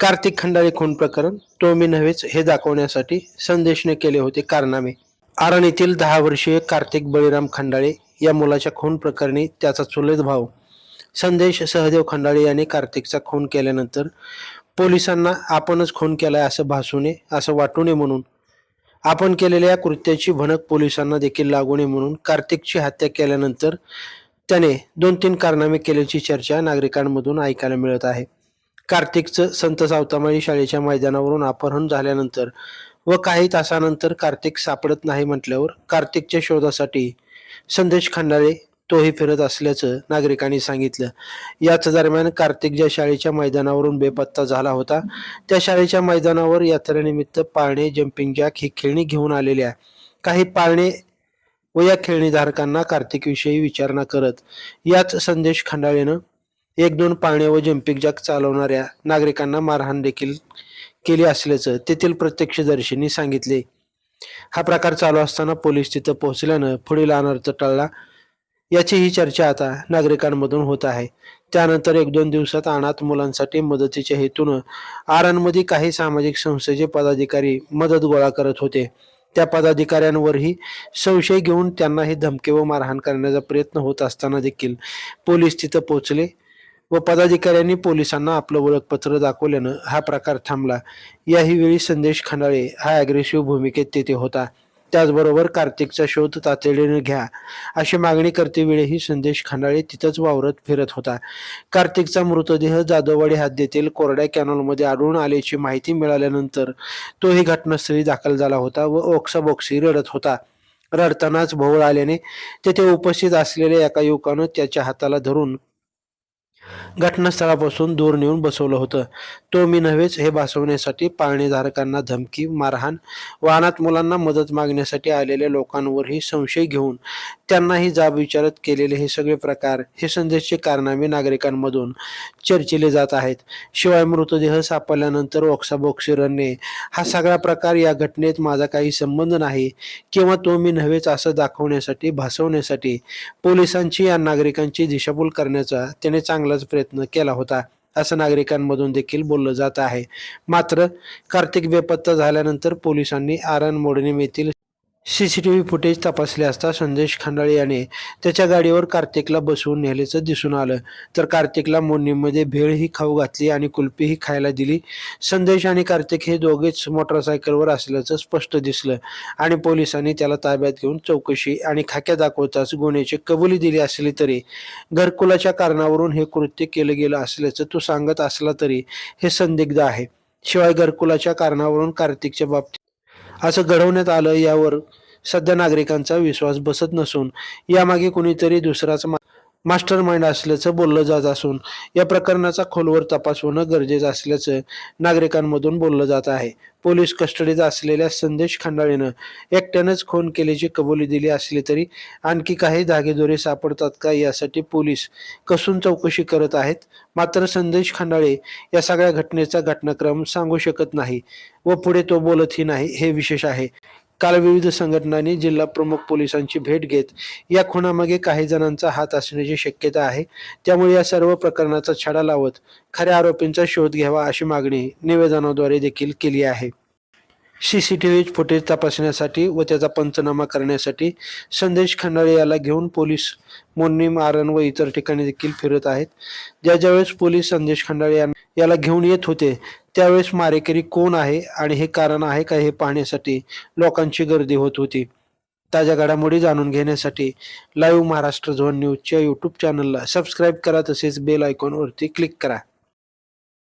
कार्तिक खंडाळे खून प्रकरण तो मी नव्हेच हे दाखवण्यासाठी संदेशने केले होते कारनामे. आरणीतील दहा वर्षीय कार्तिक बळीराम खंडाळे या मुलाच्या खून प्रकरणी त्याचा चुलत भाऊ. संदेश सहदेव खंडाळे यांनी कार्तिकचा खून केल्यानंतर पोलिसांना आपणच खून केलाय असं भासू नये असं वाटू नये म्हणून. आपण केलेल्या या कृत्याची भनक पोलिसांना देखील लागू नये म्हणून कार्तिकची हत्या केल्यानंतर त्याने दोन तीन कारनामे केल्याची चर्चा नागरिकांमधून ऐकायला मिळत आहे. कार्तिकचं संत सावतामाळी शाळेच्या मैदानावरून अपहरण झाल्यानंतर व काही तासानंतर कार्तिक सापडत नाही म्हटल्यावर कार्तिकच्या शोधासाठी संदेश खंडाळे तोही फिरत असल्याचं नागरिकांनी सांगितलं. याच दरम्यान कार्तिक ज्या शाळेच्या मैदानावरून बेपत्ता झाला होता त्या शाळेच्या मैदानावर यात्रेनिमित्त पाळणे जम्पिंग जॅक ही खेळणी घेऊन आलेल्या काही पाळणे व या खेळणीधारकांना कार्तिकविषयी विचारणा करत याच संदेश खंडाळेनं एक दोन पाळणे व जम्पिंग जॅक चालवणाऱ्या नागरिकांना मारहाण देखील केली असल्याचं तेथील प्रत्यक्षदर्शींनी सांगितले. हा प्रकार चालू असताना पोलीस तिथं पोहोचल्यानं पुढील अनर्थ टळला. याची ही चर्चा आता नागरिकांमधून होत आहे. त्यानंतर एक दोन दिवसात अनाथ मुलांसाठी मदतीच्या हेतून आरणमध्ये काही सामाजिक संस्थेचे पदाधिकारी मदत गोळा करत होते. त्या पदाधिकाऱ्यांवरही संशय घेऊन त्यांनाही धमके व मारहाण करण्याचा प्रयत्न होत असताना देखील पोलीस तिथं पोहोचले. व पदाधिकाऱ्यांनी पोलिसांना आपलं ओळखपत्र दाखवल्यानं हा प्रकार थांबला. याही वेळी संदेश खंडाळे हा अग्रेसिव्ह भूमिकेत तेथे होता. त्याचबरोबर कार्तिकचा शोध तातडीने घ्या अशी मागणी करते वेळीही संदेश खंडाळे तिथंच वावरत फिरत होता. कार्तिकचा मृतदेह जाधववाडी हद्दीतील कोरड्या कॅनॉलमध्ये आढळून आल्याची माहिती मिळाल्यानंतर तोही घटनास्थळी दाखल झाला होता व ओक्साबोक्सी रडत होता. रडतानाच भोवळ आल्याने तेथे उपस्थित असलेल्या एका युवकानं त्याच्या हाताला धरून घटनास्थळापासून दूर नेऊन बसवलं होतं. तो मी नव्हेच हे भासवण्यासाठी पाळणेधारकांना धमकी मारहाण वाहनात मुलांना मदत मागण्यासाठी आलेल्या लोकांवरही संशय घेऊन त्यांनाही जाब विचारत केलेले हे सगळे प्रकार हे संदेशचे कारनामे नागरिकांमधून चर्चिले जात आहेत. शिवाय मृतदेह सापडल्यानंतर ओक्साबोक्सी रडणे हा सगळा प्रकार या घटनेत माझा काही संबंध नाही किंवा तो मी नव्हेच असं दाखवण्यासाठी भासवण्यासाठी पोलिसांची या नागरिकांची दिशाभूल करण्याचा त्याने चांगलाच प्रयत्न केला होता असं नागरिकांमधून देखील बोललं जात आहे. मात्र कार्तिक बेपत्ता झाल्यानंतर पोलिसांनी आरण मोडणीम येथील C C T V footage तपासले असता संदेश खंडाळे याने त्याच्या गाडीवर कार्तिकला बसवून नेल्याचं दिसून आलं. तर कार्तिकला मोडणीमध्ये भेळ ही खाऊ घातली आणि कुल्फीही खायला दिली. संदेश आणि कार्तिक हे दोघेच मोटरसायकलवर असल्याचं स्पष्ट दिसलं आणि पोलिसांनी त्याला ताब्यात घेऊन चौकशी आणि खाक्या दाखवताच गुन्ह्याची कबुली दिली असली तरी घरकुलाच्या कारणावरून हे कृत्य केलं गेलं असल्याचं तो सांगत असला तरी हे संदिग्ध आहे. शिवाय घरकुलाच्या कारणावरून कार्तिकच्या बाबतीत असं घडवण्यात आलं यावर सध्या नागरिकांचा विश्वास बसत नसून यामागे कुणीतरी दुसराच मा- मास्टर माइंड असल्याचं बोललं जात असून या प्रकरणाचा खोलवर तपास होणं गरजेचं असल्याचं नागरिकांमधून बोललं जात आहे. पोलीस कस्टडीत असलेल्या संदेश खंडाळेनं एकट्यानंच खून केल्याची कबुली दिली असली तरी आणखी काही धागेदोरे सापडतात का यासाठी पोलीस कसून चौकशी करत आहेत? मात्र संदेश खंडाळे या सगळ्या घटनेचा घटनाक्रम सांगू शकत नाही व पुढे तो बोलतही नाही हे विशेष आहे. काल विविध संघटनांनी जिल्हा प्रमुख पोलिसांची भेट घेत या खुनामागे काही जणांचा हात असण्याची शक्यता आहे. त्यामुळे या सर्व प्रकरणाचा छडा लावत खऱ्या आरोपींचा शोध घ्यावा अशी मागणी निवेदनाद्वारे देखील केली आहे. C C T V footage तपासण्यासाठी व त्याचा पंचनामा करण्यासाठी संदेश खंडाळे याला घेऊन पोलीस मोन्नी मारण व इतर ठिकाणी देखील फिरत आहेत. ज्या ज्यावेळेस पोलीस संदेश खंडाळे याला घेऊन येत होते त्यावेळेस मारेकरी कोण आहे आणि हे कारण आहे का हे पाहण्यासाठी लोकांची गर्दी होत होती. ताज्या घडामोडी जाणून घेण्यासाठी लाईव्ह महाराष्ट्र झोन न्यूजच्या यूट्यूब चॅनलला सबस्क्राईब करा तसेच बेल आयकॉनवरती क्लिक करा.